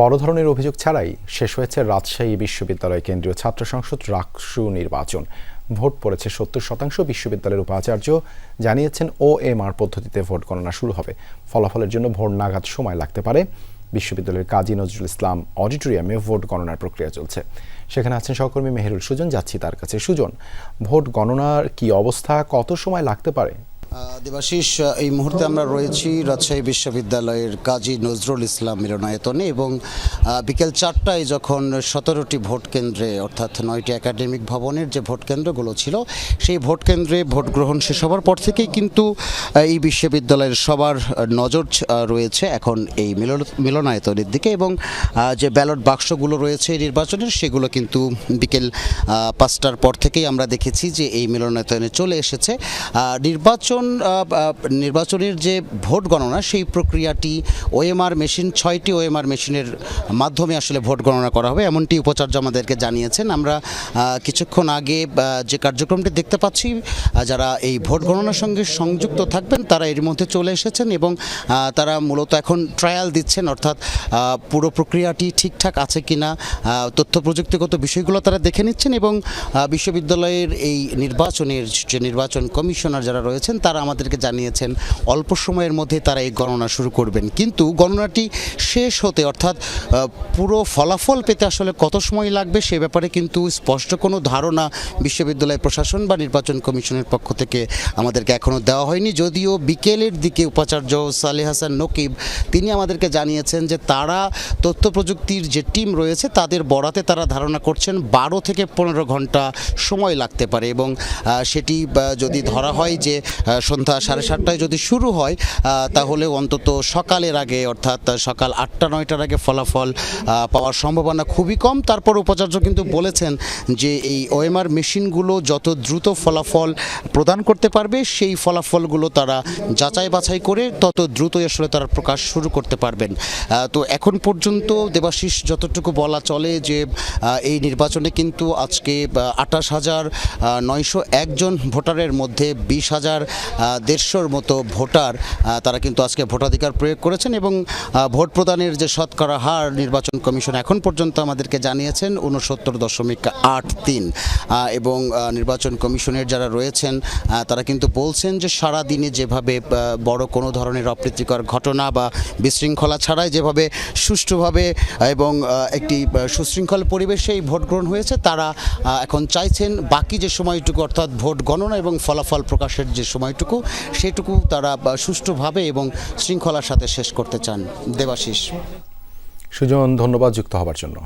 বড় ধরনের অভিযোগ ছাড়াই শেষ হয়েছে রাজশাহী বিশ্ববিদ্যালয় কেন্দ্রীয় ছাত্র সংসদ রাকসু নির্বাচন। ভোট পড়েছে সত্তর শতাংশ বিশ্ববিদ্যালয়ের উপাচার্য। জানিয়েছেন ও এম আর পদ্ধতিতে ভোট গণনা শুরু হবে। ফলাফলের জন্য ভোট নাগাদ সময় লাগতে পারে। বিশ্ববিদ্যালয়ের কাজী নজরুল ইসলাম অডিটোরিয়ামে ভোট গণনার প্রক্রিয়া চলছে। সেখানে আছেন সহকর্মী মেহেরুল সুজন, যাচ্ছি তার কাছে। সুজন, ভোট গণনার কি অবস্থা? কত সময় লাগতে পারে? দেবাশিস এই মুহূর্তে আমরা রয়েছি রাজশাহী বিশ্ববিদ্যালয়ের কাজী নজরুল ইসলাম মিলনায়তনে এবং বিকেল চারটায় যখন সতেরোটি ভোট কেন্দ্রে অর্থাৎ নয়টি একাডেমিক ভবনের যে ভোট কেন্দ্রগুলো ছিল সেই ভোট কেন্দ্রে ভোট গ্রহণ শেষ হওয়ার পর থেকেই কিন্তু এই বিশ্ববিদ্যালয়ের সবার নজর রয়েছে এখন এই মিলন মিলনায়তনের দিকে এবং যে ব্যালট বাক্সগুলো রয়েছে নির্বাচনের সেগুলো কিন্তু বিকেল পাঁচটার পর থেকেই আমরা দেখেছি যে এই মিলনায়তনে চলে এসেছে। আহ, নির্বাচন নির্বাচনের যে ভোট গণনা, সেই প্রক্রিয়াটি ওএমআর মেশিন, ছয়টি ওএমআর মেশিনের মাধ্যমে আসলে ভোট গণনা করা হবে, এমনটি উপাচার্য আমাদেরকে জানিয়েছেন। আমরা কিছুক্ষণ আগে যে কার্যক্রমটি দেখতে পাচ্ছি যারা এই ভোট গণনার সঙ্গে সংযুক্ত থাকবেন, তারা এর মধ্যে চলে এসেছেন এবং তারা মূলত এখন ট্রায়াল দিচ্ছেন, অর্থাৎ পুরো প্রক্রিয়াটি ঠিকঠাক আছে কিনা তথ্য প্রযুক্তিগত বিষয়গুলো তারা দেখে নিচ্ছেন এবং বিশ্ববিদ্যালয়ের এই নির্বাচনের যে নির্বাচন কমিশনার যারা রয়েছেন, তারা আমাদেরকে জানিয়েছেন, অল্প সময়ের মধ্যে তারা এই গণনা শুরু করবেন। কিন্তু গণনাটি শেষ হতে অর্থাৎ পুরো ফলাফল পেতে আসলে কত সময় লাগবে সে ব্যাপারে কিন্তু স্পষ্ট কোনো ধারণা বিশ্ববিদ্যালয় প্রশাসন বা নির্বাচন কমিশনের পক্ষ থেকে আমাদেরকে এখনও দেওয়া হয়নি। যদিও বিকেলের দিকে উপাচার্য সালেহ হাসান নকিব, তিনি আমাদেরকে জানিয়েছেন যে তারা তথ্য প্রযুক্তির যে টিম রয়েছে, তাদের বরাতে তারা ধারণা করছেন বারো থেকে পনেরো ঘণ্টা সময় লাগতে পারে এবং সেটি যদি ধরা হয় যে সন্ধ্যা সাড়ে সাতটায় যদি শুরু হয় তাহলে অন্তত সকালের আগে, অর্থাৎ সকাল আটটা, নয়টার আগে ফলাফল পাওয়ার সম্ভাবনা খুবই কম। তারপর উপাচার্য কিন্তু বলেছেন যে এই ওএমআর মেশিনগুলো যত দ্রুত ফলাফল প্রদান করতে পারবে, সেই ফলাফলগুলো তারা যাচাই বাছাই করে তত দ্রুতই আসলে তারা প্রকাশ শুরু করতে পারবেন। তো এখন পর্যন্ত দেবাশিস, যতটুকু বলা চলে যে এই নির্বাচনে কিন্তু আজকে আঠাশ হাজার নয়শো একজন ভোটারের মধ্যে বিশ হাজার দেড়শোর মতো ভোটার তারা কিন্তু আজকে ভোটাধিকার প্রয়োগ করেছেন এবং ভোট প্রদানের যে শতকরা হার নির্বাচন কমিশন এখন পর্যন্ত আমাদেরকে জানিয়েছেন উনসত্তর দশমিক আট তিন। এবং নির্বাচন কমিশনের যারা রয়েছেন তারা কিন্তু বলছেন যে সারা দিনে যেভাবে বড় কোনো ধরনের অপ্রীতিকর ঘটনা বা বিশৃঙ্খলা ছাড়াই যেভাবে সুষ্ঠুভাবে এবং একটি সুশৃঙ্খল পরিবেশেই ভোট গ্রহণ হয়েছে, তারা এখন চাইছেন বাকি যে সময়টুকু অর্থাৎ ভোট গণনা এবং ফলাফল প্রকাশের যে সময়টুকু সেটুকু তারা সুষ্ঠুভাবে এবং শৃঙ্খলার সাথে শেষ করতে চান। দেবাশিস। সুজন, ধন্যবাদ যুক্ত হবার জন্য।